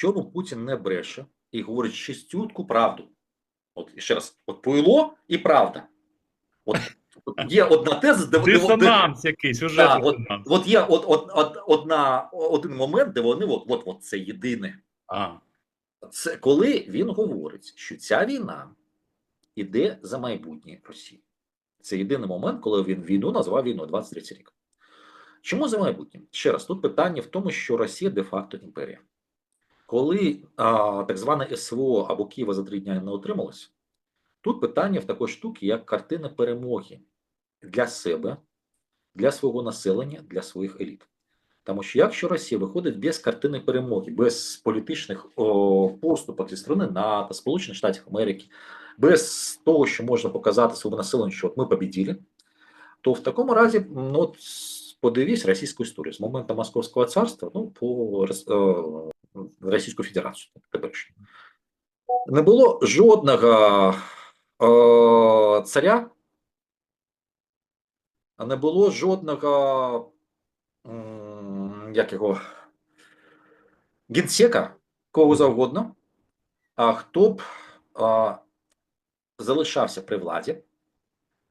чому Путін не бреше і говорить чистютку правду? От ще раз, от пойло і правда. От, от є одна теза, де Дисонанс якийсь, уже Так, дисонанс. От є от, от, от, одна, один момент, де вони от, от, от це єдине. А, Це коли він говорить, що ця війна іде за майбутнє Росії. Це єдиний момент, коли він війну назвав війною 23 рік. Чому за майбутнє? Ще раз, тут питання в тому, що Росія де-факто імперія. Коли а, так зване СВО або Києва за три дня не отрималось, тут питання в такої штуки, як картина перемоги для себе, для свого населення, для своїх еліт. Тому що якщо Росія виходить без картини перемоги, без політичних о, поступок зі сторони НАТО, Сполучених Штатів Америки, без того, що можна показати своєму населенню, що от ми побіділи, то в такому разі, ну, от, подивись російську історію з моменту Московського царства ну, по е, Російську Федерацію. Не було жодного е, царя, не було жодного як його генсека, кого завгодно, а хто б а, залишався при владі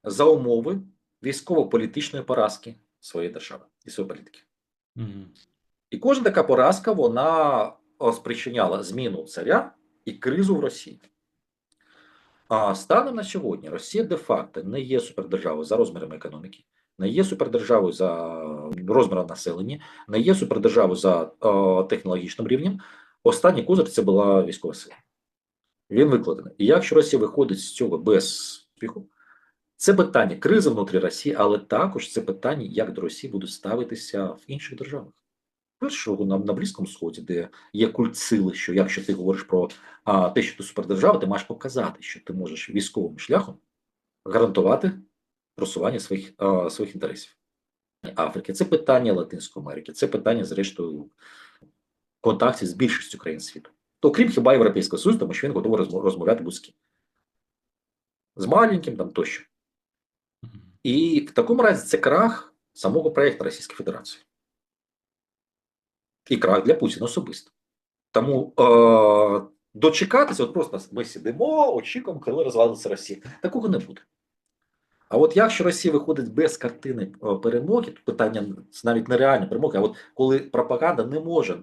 за умови військово-політичної поразки своєї держави і своєї політики. мгм. І кожна така поразка вона спричиняла зміну царя і кризу в Росії. А станом на сьогодні Росія де-факто не є супердержавою за розмірами економіки, не є супердержавою за розміром населення, не є супердержавою за о, технологічним рівнем. Останній козир це була військова сила. Він викладений. І якщо Росія виходить з цього без успіху, це питання кризи внутрі Росії, але також це питання, як до Росії будуть ставитися в інших державах. Першого на, на Близькому Сході, де є культ сили, що якщо ти говориш про а, те, що ти супердержава, ти маєш показати, що ти можеш військовим шляхом гарантувати просування своїх, а, своїх інтересів. Африки, це питання Латинської Америки, це питання, зрештою, контактів з більшістю країн світу. То крім хіба Європейського Союзу, тому що він готовий розмов- розмовляти будь-з ким. З маленьким там тощо. І в такому разі це крах самого проєкту Російської Федерації. І крах для Путіна особисто. Тому е, дочекатися, от просто ми сидимо, очікуємо, коли розвалиться Росія. Такого не буде. А от якщо Росія виходить без картини е, перемоги, то питання це навіть не реальна перемога, а от коли пропаганда не може, е,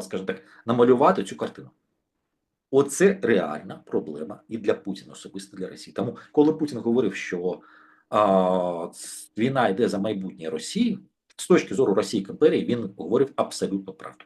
скажімо так, намалювати цю картину. Оце реальна проблема і для Путіна, особисто для Росії. Тому, коли Путін говорив, що а, війна йде за майбутнє Росії, з точки зору Росії як імперії, він говорив абсолютно правду.